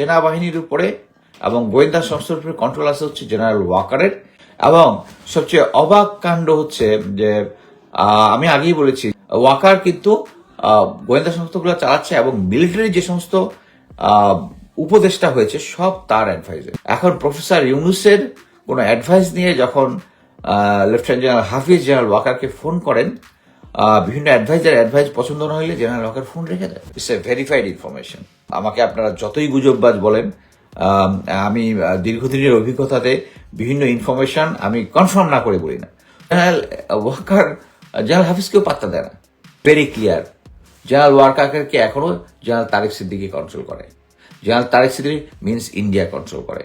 সেনাবাহিনীর উপরে এবং গোয়েন্দা সংস্থার উপরে কন্ট্রোল আছে হচ্ছে জেনারেল ওয়াকারের এবং সবচেয়ে অবাক কাণ্ড হচ্ছে যে আমি আগেই বলেছি ওয়াকার কিন্তু গোয়েন্দা সংস্থাগুলো চালাচ্ছে এবং মিলিটারি যে সমস্ত উপদেষ্টা হয়েছে, সব তার অ্যাডভাইজার এখন প্রফেসর ইউনুসের কোনো অ্যাডভাইস নিয়ে যখন লেফটেন্যান্ট জেনারেল হাফিজ জেনারেল ওয়াকারকে ফোন করেন বিভিন্ন অ্যাডভাইজার অ্যাডভাইস পছন্দ না হলে জেনারেল ওয়াকার ফোন রেখে দেয়। ইটস এ ভেরিফাইড ইনফরমেশন আমাকে আপনারা যতই গুজববাজ বলেন, আমি দীর্ঘদিনের অভিজ্ঞতাতে বিভিন্ন ইনফরমেশন আমি কনফার্ম না করে বলি না। জেনারেল ওয়াকার জেনারেল হাফিজকেও পাত্তা দেয় না। ভেরি ক্লিয়ার জেনারেল ওয়াকারকে এখনও জেনারেল তারেক সিদ্দিকি কন্ট্রোল করে? General Tarek Siddiqui means India control করে।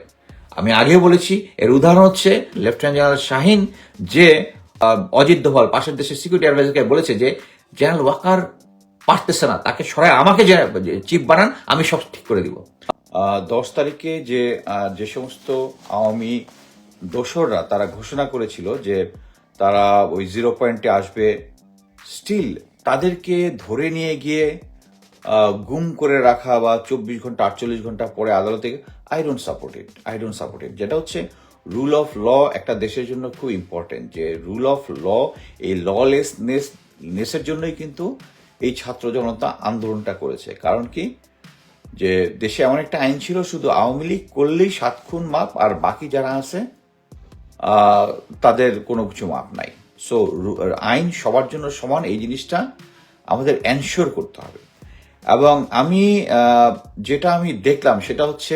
আমি আগেও বলেছি, এর উদাহরণ হচ্ছে লেফটেন্যান্ট জেনারেল শাহিন যে অজিত দোভাল, পাশের দেশের সিকিউরিটি অ্যাডভাইজারকে বলেছে যে জেনারেল ওয়াকার পারতেছে না, তাকে সরাই, আমাকে চিফ বানান, আমি সব ঠিক করে দিব। দশ তারিখে যে যে সমস্ত আওয়ামী দোসররা তারা ঘোষণা করেছিল যে, তারা ওই জিরো পয়েন্টে আসবে স্টিল তাদেরকে ধরে নিয়ে গিয়ে গুম করে রাখা বা চব্বিশ ঘণ্টা, আটচল্লিশ ঘণ্টা পরে আদালতে I don't support it, I don't support it, যেটা হচ্ছে রুল অফ ল একটা দেশের জন্য খুব ইম্পর্টেন্ট যে রুল অফ ল এই ললেসনেস নেসের জন্যই কিন্তু এই ছাত্র জনতা আন্দোলনটা করেছে। কারণ কি? যে দেশে এমন একটা আইন ছিল, শুধু আওয়ামী লীগ করলেই সাত খুন মাপ আর বাকি যারা আছে তাদের কোনো কিছু মাপ নাই। সো আইন সবার জন্য সমান, এই জিনিসটা আমাদের এনশিওর করতে হবে। এবং আমি যেটা আমি দেখলাম সেটা হচ্ছে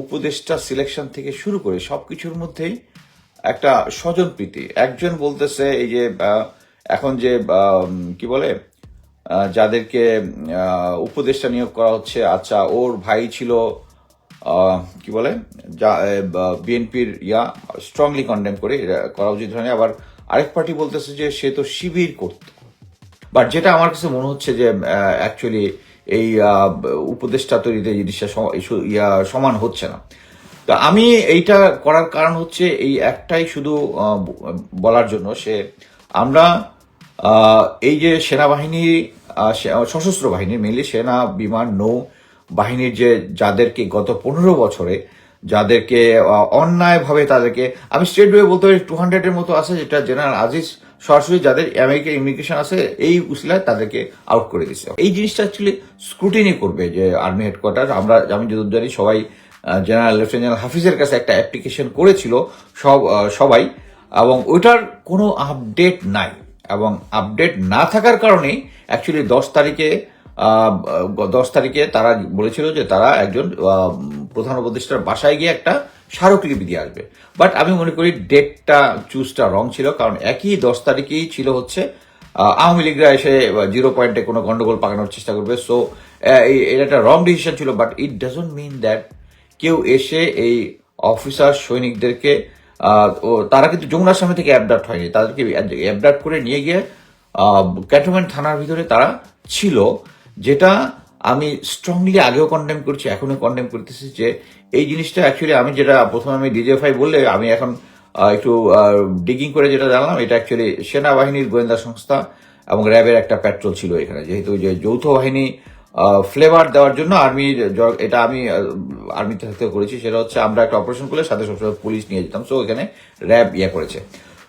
উপদেষ্টা সিলেকশন থেকে শুরু করে সব কিছুর মধ্যেই একটা স্বজন প্রীতি। একজন বলতেছে এই যে এখন যে কি বলে যাদেরকে উপদেষ্টা নিয়োগ করা হচ্ছে আচ্ছা ওর ভাই ছিল কি বলে, যা বিএনপির ইয়া স্ট্রংলি কন্ডেম করে করা উচিত হয়নি। আবার আরেক পার্টি বলতেছে যে সে তো শিবির করত। বাট যেটা আমার কাছে মনে হচ্ছে যে অ্যাকচুয়ালি এই উপদেষ্টা তৈরিতে জিনিসটা ইয়া, সমান হচ্ছে না। তো আমি এইটা করার কারণ হচ্ছে এই একটাই শুধু বলার জন্য সে আমরা এই যে সেনাবাহিনী সশস্ত্র বাহিনী মেনলি সেনা, বিমান, নৌ বাহিনীর যে যাদেরকে গত পনেরো বছরে যাদেরকে অন্যায়ভাবে তাদেরকে, আমি স্টেট ওয়ে বলতে পারি টু হান্ড্রেডের মতো আছে, যেটা জেনারেল আজিজ সরাসরি যাদের আমেরিকার ইমিগ্রেশন আছে, এই উসিলায় তাদেরকে আউট করে দিছে। এই জিনিসটা অ্যাকচুয়ালি স্ক্রুটিনি করবে যে আর্মি হেডকোয়ার্টার আমরা আমি যতদূর জানি সবাই জেনারেল লেফটেন্যান্ট জেনারেল হাফিজের কাছে একটা অ্যাপ্লিকেশন করেছিল, সব সবাই, এবং ওইটার কোনো আপডেট নাই। এবং আপডেট না থাকার কারণেই অ্যাকচুয়ালি দশ তারিখে দশ তারিখে তারা বলেছিল যে তারা একজন প্রধান উপদেষ্টার বাসায় গিয়ে একটা স্মারকলিপি দিয়ে আসবে। বাট আমি মনে করি ডেটটা, চুজটা রং ছিল, কারণ একই দশ তারিখেই ছিল হচ্ছে আওয়ামী লীগরা এসে জিরো পয়েন্টে কোনো গন্ডগোল পাকানোর চেষ্টা করবে। সো এটা একটা রং ডিসিশন ছিল but it doesn't mean that কেউ এসে এই অফিসার, সৈনিকদেরকে তারা কিন্তু যমুনার সামনে থেকে অ্যাবডাক্ট হয়নি। তাদেরকে অ্যাবডাক্ট করে নিয়ে গিয়ে ক্যান্টনমেন্ট থানার ভিতরে তারা ছিল। যেটা আমি স্ট্রংলি আগেও কন্ডেম করছি এখনও কন্ডেম করতেছি যে এই জিনিসটা অ্যাকচুয়ালি আমি যেটা প্রথমে আমি ডিজিএফআই বললে, আমি এখন একটু ডিগিং করে যেটা জানলাম, এটা অ্যাকচুয়ালি সেনাবাহিনীর গোয়েন্দা সংস্থা এবং র্যাবের একটা পেট্রোল ছিল এখানে। যেহেতু যে যৌথ বাহিনী ফ্লেভার দেওয়ার জন্য আর্মির এটা আমি আর্মিতে থাকতে করেছি, সেটা হচ্ছে আমরা একটা অপারেশন করলে সাথে সবসময় পুলিশ নিয়ে যেতাম। সো এখানে র্যাব ইয়ে করেছে।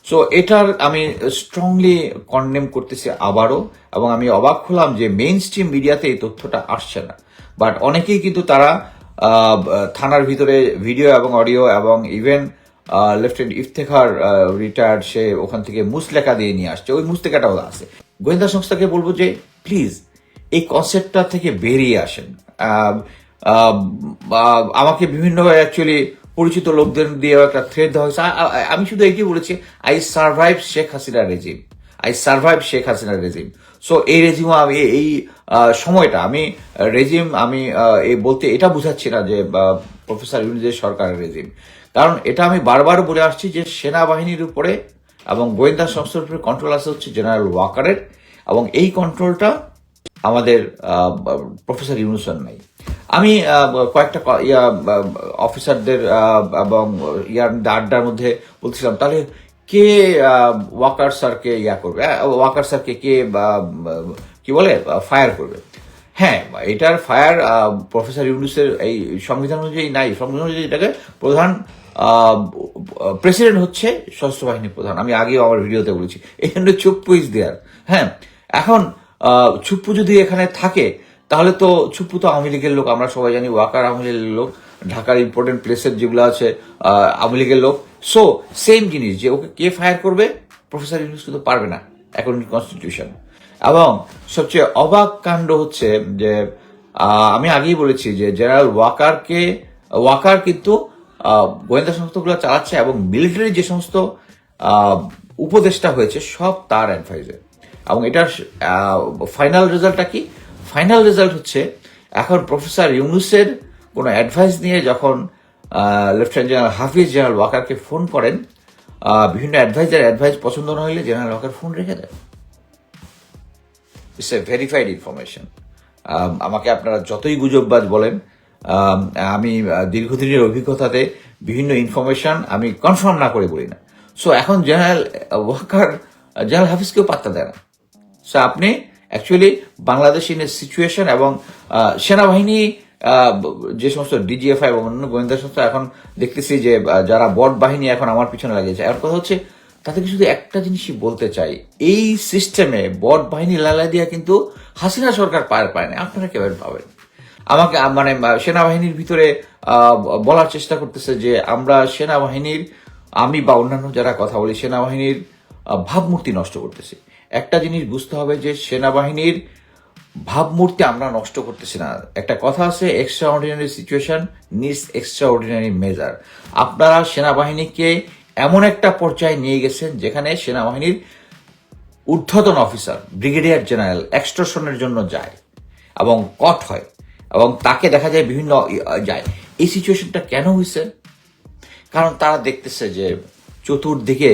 সো এটার আমি স্ট্রংলি কন্ডেম করতেছি আবারও, এবং আমি অবাক হলাম যে মেইন স্ট্রিম মিডিয়াতে এই তথ্যটা আসছে না। বাট অনেকেই কিন্তু তারা থানার ভিতরে ভিডিও এবং অডিও এবং ইভেন লেফটেন্ট ইফতেখার রিটায়ার্ড সে ওখান থেকে মুসলেখা দিয়ে নিয়ে আসছে। ওই মুসলেখাটাও আছে। গোয়েন্দা সংস্থাকে বলব যে প্লিজ এই কনসেপ্টটা থেকে বেরিয়ে আসেন। আমাকে বিভিন্নভাবে অ্যাকচুয়ালি পরিচিত লোকদের দিয়ে একটা থ্রেড দেওয়া হয়েছে। আমি শুধু এটি বলেছি I survive Sheikh Hasina regime I survive Sheikh Hasina regime so এই রেজিমও আমি, এই- সময়টা আমি রেজিম আমি এই বলতে এটা বুঝাচ্ছি না যে প্রফেসর ইউনিজের সরকারের রেজিম কারণ এটা আমি বারবার বলে আসছি যে, সেনাবাহিনীর উপরে এবং গোয়েন্দা সংস্থার উপরে কন্ট্রোল আছে হচ্ছে জেনারেল ওয়াকারের এবং এই কন্ট্রোলটা আমাদের প্রফেসর ইউনুসন নাই। আমি কয়েকটা ইয়া অফিসারদের এবং ইয়ার আড্ডার মধ্যে বলছিলাম, তাহলে কে ওয়াকার স্যারকে ইয়া করবে? ওয়াকার স্যারকে কে কি বলে ফায়ার করবে? হ্যাঁ এটার ফায়ার প্রফেসর ইউনুসের এই সংবিধান অনুযায়ী নাই। সংবিধান অনুযায়ী এটাকে প্রধান প্রেসিডেন্ট হচ্ছে সশস্ত্র বাহিনীর প্রধান। আমি আগেও আমার ভিডিওতে বলেছি। এখানে চুপ্পু ইজ দেয়ার। হ্যাঁ এখন চুপ্পু যদি এখানে থাকে তাহলে তো চুপ্পু তো আওয়ামী লীগের লোক, আমরা সবাই জানি ওয়াকার আওয়ামী লীগের লোক, ঢাকার ইম্পর্টেন্ট প্লেসের যেগুলো আছে আওয়ামী লীগের লোক। সো সেম জিনিস, যে ওকে কে ফায়ার করবে? প্রফেসর ইউনুস কিন্তু পারবে না অ্যাকর্ডিং কনস্টিটিউশন এবং সবচেয়ে অবাক কাণ্ড হচ্ছে যে আমি আগেই বলেছি যে জেনারেল ওয়াকারকে, ওয়াকার কিন্তু গোয়েন্দা সংস্থাগুলো চালাচ্ছে এবং মিলিটারি যে সমস্ত উপদেষ্টা হয়েছে, সব তার অ্যাডভাইজে এবং এটার ফাইনাল রেজাল্টটা কি? ফাইনাল রেজাল্ট হচ্ছে এখন প্রফেসর ইউনুসের কোনো অ্যাডভাইস নিয়ে যখন লেফটেন্যান্ট জেনারেল হাফিজ জেনারেল ওয়াকারকে ফোন করেন বিভিন্ন অ্যাডভাইজার অ্যাডভাইস পছন্দ না হলে জেনারেল ওয়াকার ফোন রেখে দেন। ইটস এ ভেরিফাইড ইনফরমেশন আমাকে আপনারা যতই গুজববাজ বলেন, আমি দীর্ঘদিনের অভিজ্ঞতাতে বিভিন্ন ইনফরমেশন আমি কনফার্ম না করে বলি না। সো এখন জেনারেল ওয়াকার, জেনারেল হাফিজকেও পাত্তা দেয় না। সো আপনি actually Bangladesh in a situation এবং সেনাবাহিনী যে সমস্ত ডিজিএফআই এবং অন্য গোয়েন্দা সংস্থা এখন দেখতেছি যে যারা বট বাহিনী এখন আমার পিছনে লাগিয়েছে। এখন কথা হচ্ছে, তাদেরকে শুধু একটা জিনিসই বলতে চাই। এই সিস্টেমে বট বাহিনী লালা দিয়া কিন্তু হাসিনা সরকার পার পায় না আপনারা কেমন পাবেন আমাকে মানে সেনাবাহিনীর ভিতরে বলার চেষ্টা করতেছে যে, আমরা সেনাবাহিনীর, আমি বা অন্যান্য যারা কথা বলি, সেনাবাহিনীর ভাবমূর্তি নষ্ট করতেছি। একটা জিনিস বুঝতে হবে যে সেনাবাহিনীর ভাবমূর্তি আমরা নষ্ট করতেছি না। একটা কথা আছে extraordinary situation needs extraordinary measure আপনারা সেনাবাহিনীকে এমন একটা পর্যায়ে নিয়ে গেছেন যেখানে সেনাবাহিনীর ঊর্ধ্বতন অফিসার ব্রিগেডিয়ার জেনারেল এক্সটর্শনের জন্য যায় এবং কট হয় এবং তাকে দেখা যায় বিভিন্ন যায়। এই সিচুয়েশনটা কেন হয়েছে কারণ তারা দেখতেছে যে চতুর্দিকে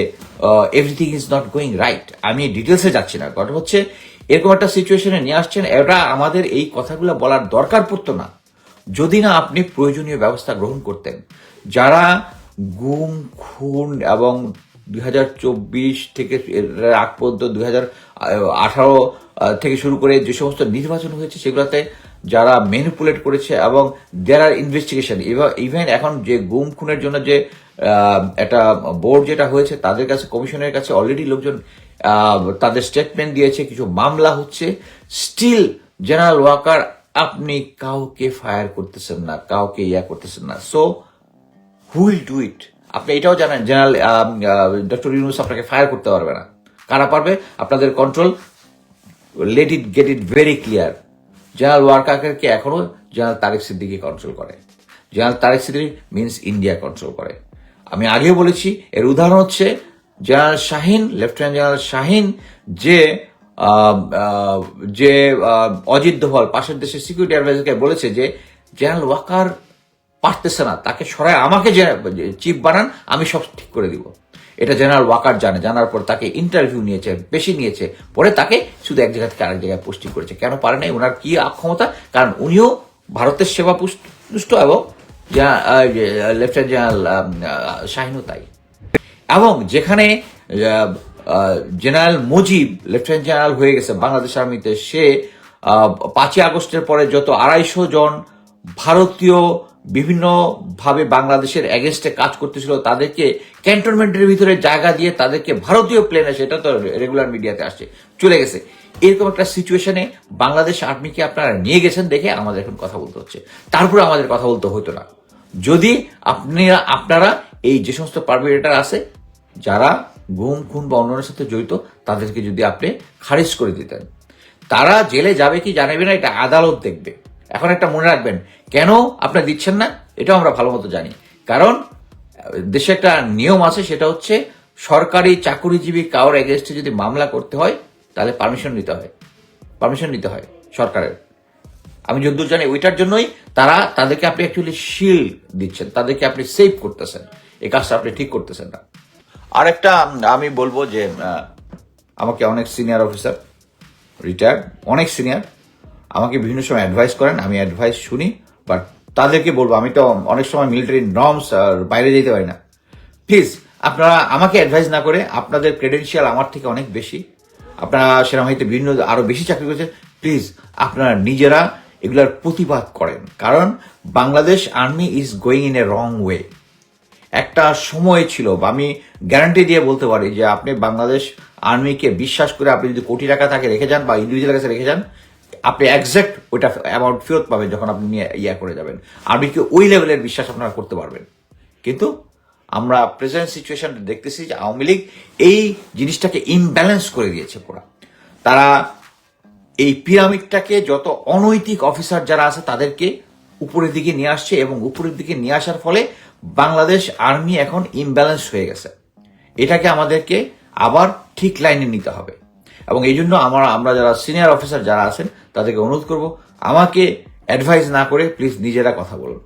everything is not going right আমি ডিটেলসে যাচ্ছি না। কথা হচ্ছে, এরকম একটা সিচুয়েশনে নিয়ে আসছেন, এটা আমাদের এই কথাগুলো বলার দরকার পড়তো না। যদি না আপনি প্রয়োজনীয় ব্যবস্থা গ্রহণ করতেন। যারা গুম, খুন এবং দুই হাজার চব্বিশ থেকে আগ পর্যন্ত দুই থেকে শুরু করে যে সমস্ত নির্বাচন হয়েছে, সেগুলোতে যারা ম্যানিপুলেট করেছে এবং দেয়ার আর ইনভেস্টিগেশন ইভেন এখন যে গুম খুনের জন্য যে একটা বোর্ড যেটা হয়েছে, তাদের কাছে কমিশনের কাছে অলরেডি লোকজন তাদের স্টেটমেন্ট দিয়েছে, কিছু মামলা হচ্ছে। স্টিল জেনারেল ওয়াকার আপনি কাউকে ফায়ার করতেছেন না, কাউকে ইয়া করতেছেন না। সো হুইল ডু ইট আপনি এটাও জানেন জেনারেল ডক্টর ইউনুস আপনাকে ফায়ার করতে পারবে না। কারা পারবে? আপনাদের control let it get it very clear general ওয়ার্কারকে এখনও জেনারেল তারেক সিদ্দিকি কন্ট্রোল করে? General Tarek Siddiqui means India control করে। আমি আগেও বলেছি, এর উদাহরণ হচ্ছে general Shahin lieutenant general Shahin, যে যে অজিত দোভাল, পাশের দেশের সিকিউরিটি অ্যাডভাইজারকে বলেছে যে, জেনারেল ওয়াকার পারতেছে না, তাকে সরাই আমাকে যে চিফ বানান, আমি সব ঠিক করে দিব। এটা জেনারেল ওয়াকার জানে, জানার পর তাকে ইন্টারভিউ নিয়েছে, বেশি নিয়েছে, পরে তাকে শুধু এক জায়গা থেকে আরেক জায়গায় পোস্টিং করেছে। কেন পারে নাই? ওনার কি অক্ষমতা কারণ উনিও ভারতের সেবা পুষ্ট এবং লেফটেন্যান্ট জেনারেল শাহিনও তাই। এবং যেখানে জেনারেল মুজিব লেফটেন্যান্ট জেনারেল হয়ে গেছে বাংলাদেশ আর্মিতে, সে পাঁচই আগস্টের পরে যত আড়াইশো জন ভারতীয় বিভিন্ন ভাবে বাংলাদেশের এগেনস্টে কাজ করতেছিল, তাদেরকে ক্যান্টনমেন্টের ভিতরে জায়গা দিয়ে তাদেরকে ভারতীয় প্লেনে সেটা তো রেগুলার মিডিয়াতে আসছে, চলে গেছে। এরকম একটা সিচুয়েশনে বাংলাদেশ আর্মিকে আপনারা নিয়ে গেছেন দেখে আমাদের এখন কথা বলতে হচ্ছে। তারপরে আমাদের কথা বলতে হতো না। যদি আপনারা আপনারা এই যে সমস্ত পারমিটেটার আছে, যারা গুম, খুন বা অন্যের সাথে জড়িত, তাদেরকে যদি আপনি খারিজ করে দিতেন, তারা জেলে যাবে কি জানাবে না, এটা আদালত দেখবে। এখন একটা মনে রাখবেন, কেন আপনি দিচ্ছেন না? এটাও আমরা ভালো মতো জানি। কারণ দেশে একটা নিয়ম আছে, সেটা হচ্ছে সরকারি চাকুরিজীবী কারোর এগেনস্টে যদি মামলা করতে হয়, তাহলে পারমিশন নিতে হয়। পারমিশন নিতে হয় সরকারের। আমি যদ্দূর জানি, ওইটার জন্যই তারা, তাদেরকে আপনি অ্যাকচুয়ালি শিল্ড দিচ্ছেন, তাদেরকে আপনি সেভ করতেছেন। এই কাজটা আপনি ঠিক করতেছেন না। আর একটা আমি বলব যে আমাকে অনেক সিনিয়র অফিসার রিটায়ার্ড অনেক সিনিয়র আমাকে বিভিন্ন সময় অ্যাডভাইস করেন, আমি অ্যাডভাইস শুনি বাট তাদেরকে বলব, আমি তো অনেক সময় মিলিটারি নর্মস আর বাইরে যেতে পারি না। প্লিজ আপনারা আমাকে অ্যাডভাইস না করে আপনাদের ক্রেডেন্সিয়াল আমার থেকে অনেক বেশি। আপনারা সেনাবাহিনীতে বিভিন্ন আরও বেশি চাকরি করেছেন। প্লিজ আপনারা নিজেরা এগুলার প্রতিবাদ করেন। কারণ Bangladesh army is going in a wrong way একটা সময় ছিল, বা আমি গ্যারান্টি দিয়ে বলতে পারি যে আপনি বাংলাদেশ আর্মিকে বিশ্বাস করে আপনি যদি কোটি টাকা তাকে রেখে যান বা ইন্ডিভিজুয়াল কাছে রেখে যান আপনি একজ্যাক্ট ওইটা অ্যামাউন্ট ফেরত পাবেন যখন আপনি নিয়ে ইয়া করে যাবেন। আর্মিকে ওই লেভেলের বিশ্বাস আপনারা করতে পারবেন। কিন্তু আমরা প্রেজেন্ট সিচুয়েশন দেখতেছি যে আওয়ামী লীগ এই জিনিসটাকে ইমব্যালেন্স করে দিয়েছে পুরা। তারা এই পিরামিডটাকে যত অনৈতিক অফিসার যারা আছে তাদেরকে উপরের দিকে নিয়ে আসছে এবং উপরের দিকে নিয়ে আসার ফলে বাংলাদেশ আর্মি এখন ইমব্যালেন্স হয়ে গেছে। এটাকে আমাদেরকে আবার ঠিক লাইনে নিতে হবে। এবং এই জন্য আমার আমরা যারা সিনিয়র অফিসার যারা আছেন, তাদেরকে অনুরোধ করব, আমাকে অ্যাডভাইস না করে প্লিজ নিজেরা কথা বলুন।